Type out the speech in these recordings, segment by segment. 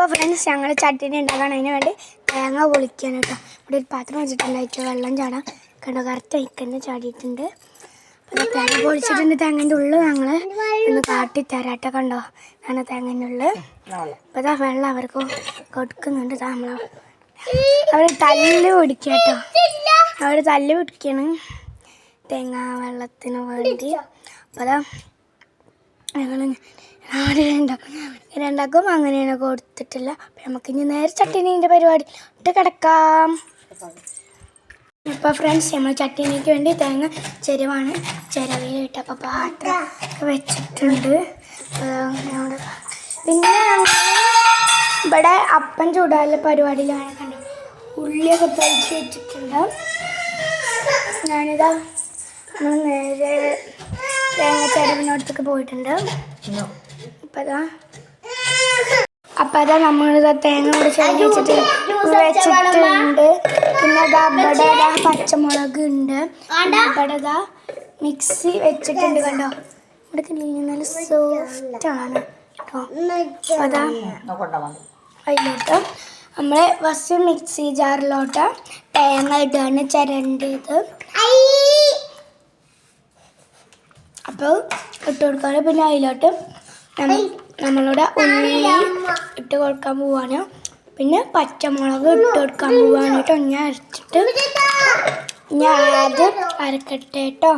അപ്പോൾ ഫ്രണ്ട്സ് ഞങ്ങൾ ചട്ടിനി ഉണ്ടാക്കാൻ അതിന് വേണ്ടി തേങ്ങ പൊളിക്കാൻ കേട്ടോ. ഇവിടെ ഒരു പാത്രം വെച്ചിട്ടുണ്ട്. വെച്ചിട്ടുണ്ടായിട്ട് വെള്ളം ചാടാം. കണ്ടോ കറക്റ്റ് അയക്കന്നെ ചാടിയിട്ടുണ്ട്. അപ്പോൾ തേങ്ങ പൊളിച്ചിട്ടുണ്ട്. തേങ്ങേന്റെ ഉള്ളിൽ ഞങ്ങൾ ഒന്ന് കാട്ടി തരാട്ടോ കണ്ടോ ഞാൻ തേങ്ങേന്റെ ഉള്ളിൽ അപ്പോൾ ഇതാ വെള്ളം അവർക്ക് കൊടുക്കുന്നുണ്ട്. ദാ നമ്മളെ അവർ തല്ല് പിടിക്കാട്ടോ അവർ തല്ല് പിടിക്കണം തേങ്ങ വെള്ളത്തിന് വേണ്ടി. അപ്പോൾ ഞങ്ങൾ ഉണ്ടാക്കും രണ്ടാക്കും അങ്ങനെയാണ് കൊടുത്തിട്ടില്ല. അപ്പം നമുക്ക് ഇനി നേരെ ചട്ടിനീന്റെ പരിപാടി. ഇട്ട് കിടക്കാം. ഇപ്പോൾ ഫ്രണ്ട്സ് നമ്മൾ ചട്ടിനിക്ക് വേണ്ടി തേങ്ങ ചെരുവാണ് ചിരവിലിട്ട് അപ്പോൾ പാത്രം വെച്ചിട്ടുണ്ട്. അപ്പോൾ പിന്നെ ഇവിടെ അപ്പം ചൂടാല പരിപാടിയിലാണ് കണ്ടു ഉള്ളിയൊക്കെ പൊളിച്ച് വെച്ചിട്ടുണ്ട്. ഞാനിതാ നേരെ തേങ്ങ ചെരുവിനടുത്തൊക്കെ പോയിട്ടുണ്ട്. അപ്പം അതാ അപ്പം അതാ നമ്മളിതാ തേങ്ങ കൂടെ വെച്ചിട്ട് വെച്ചിട്ടുണ്ട് പിന്നെ അവിടെ ഇവിടെ ഇതാ പച്ചമുളക് ഉണ്ട്. അവിടെ ഇവിടെ ഇതാ മിക്സി വെച്ചിട്ടുണ്ട് കണ്ടോ? ഇവിടെ തിരിഞ്ഞാൽ നല്ല സോഫ്റ്റ് ആണ് കേട്ടോ. അതാ അതിലോട്ട് നമ്മൾ ഫസ്റ്റ് മിക്സി ജാറിലോട്ട് തേങ്ങ ഇടാണ് ചിരണ്ടിയത്. അപ്പോൾ ഇട്ട് കൊടുക്കുകയാണ് പിന്നെ അതിലോട്ട് നമ്മളുടെ ഉള്ളി ഇട്ട് കൊടുക്കാൻ പോവാണ്. പിന്നെ പച്ചമുളക് ഇട്ട് കൊടുക്കാൻ പോവാണ്. കേട്ടോ. ഞാൻ അരച്ചിട്ട് ഞാൻ അരക്കട്ടെ കേട്ടോ.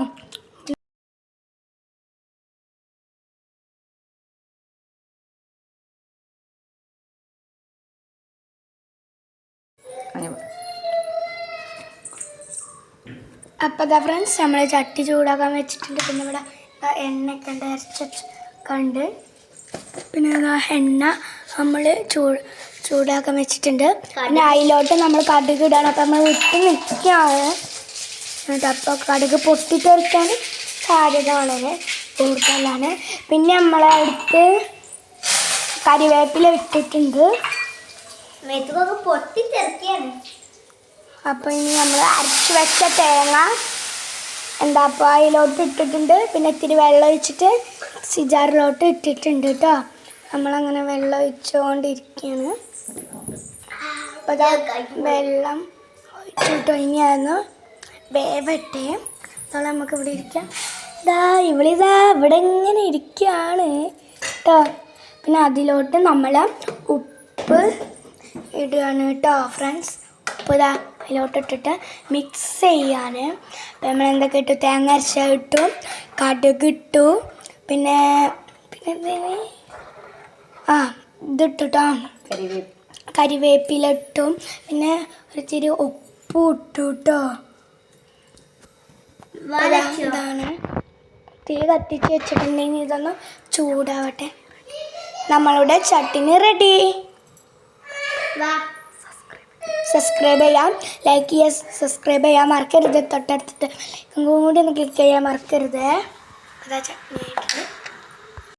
അപ്പോൾ ഫ്രണ്ട്സ് നമ്മൾ ചട്ടി ചൂടാക്കാൻ വെച്ചിട്ടുണ്ട്. പിന്നെ ഇവിടെ എണ്ണയൊക്കെ ഉണ്ട് അരച്ച കണ്ട് പിന്നെ അതാ എണ്ണ നമ്മൾ ചൂ ചൂടാക്കാൻ വെച്ചിട്ടുണ്ട്. പിന്നെ അതിലോട്ട് നമ്മൾ കടുക് ഇടാണ് അപ്പം നമ്മൾ വിട്ട് നിൽക്കുകയാണ് എന്നിട്ട് അപ്പോൾ കടുക് പൊട്ടിത്തെറിക്കാൻ സാധ്യത വളരെ കൂടുതലാണ്. പിന്നെ നമ്മളെ അടുത്ത് കരിവേപ്പില ഇട്ടിട്ടുണ്ട്. പൊട്ടിത്തെറിക്കാണ്. അപ്പോൾ ഇനി നമ്മൾ അരച്ച് വെച്ച തേങ്ങ എന്താ അപ്പോൾ അതിലോട്ട് ഇട്ടിട്ടുണ്ട്. പിന്നെ ഇത്തിരി വെള്ളം ഒഴിച്ചിട്ട് സിജാറിലോട്ട് ഇട്ടിട്ടുണ്ട് കേട്ടോ. നമ്മളങ്ങനെ വെള്ളം ഒഴിച്ചുകൊണ്ടിരിക്കുകയാണ് അപ്പോൾ വെള്ളം ഒഴിച്ചിട്ട് ഇനിയായിരുന്നു. ഇനി വേവട്ടെ. അതോളം നമുക്ക് ഇവിടെ ഇരിക്കാം. ഇതാ ഇവളിതാ ഇവിടെ ഇങ്ങനെ ഇരിക്കുകയാണ് കേട്ടോ. പിന്നെ അതിലോട്ട് നമ്മൾ ഉപ്പ് ഇടുകയാണ് കേട്ടോ ഫ്രണ്ട്സ് ഉപ്പ് ഇതാ അതിലോട്ട് ഇട്ടിട്ട് മിക്സ് ചെയ്യാൻ നമ്മൾ എന്തൊക്കെ ഇട്ടു? തേങ്ങ അരച്ച ഇട്ടു കടുക് ഇട്ടു പിന്നെ പിന്നെ ആ ഇതിട്ടു കരിവേപ്പിലിട്ടു കരിവേപ്പില. ഇട്ടു. പിന്നെ ഒരു ഇച്ചിരി ഉപ്പ് ഇട്ടു കേട്ടോ എന്താണ് ഇതാണ്. തീ കത്തിച്ച് വെച്ചിട്ടുണ്ടെങ്കിൽ ഇതൊന്ന് ചൂടാവട്ടെ. നമ്മളുടെ ചട്ടിനി റെഡി വാ സബ്സ്ക്രൈബ് ചെയ്യാം ലൈക്ക് ചെയ്യാൻ സബ്സ്ക്രൈബ് ചെയ്യാൻ മറക്കരുത്. തൊട്ടടുത്തിട്ട് കൂടി ഒന്ന് ക്ലിക്ക് ചെയ്യാൻ മറക്കരുത്. അതാ ചട്നി.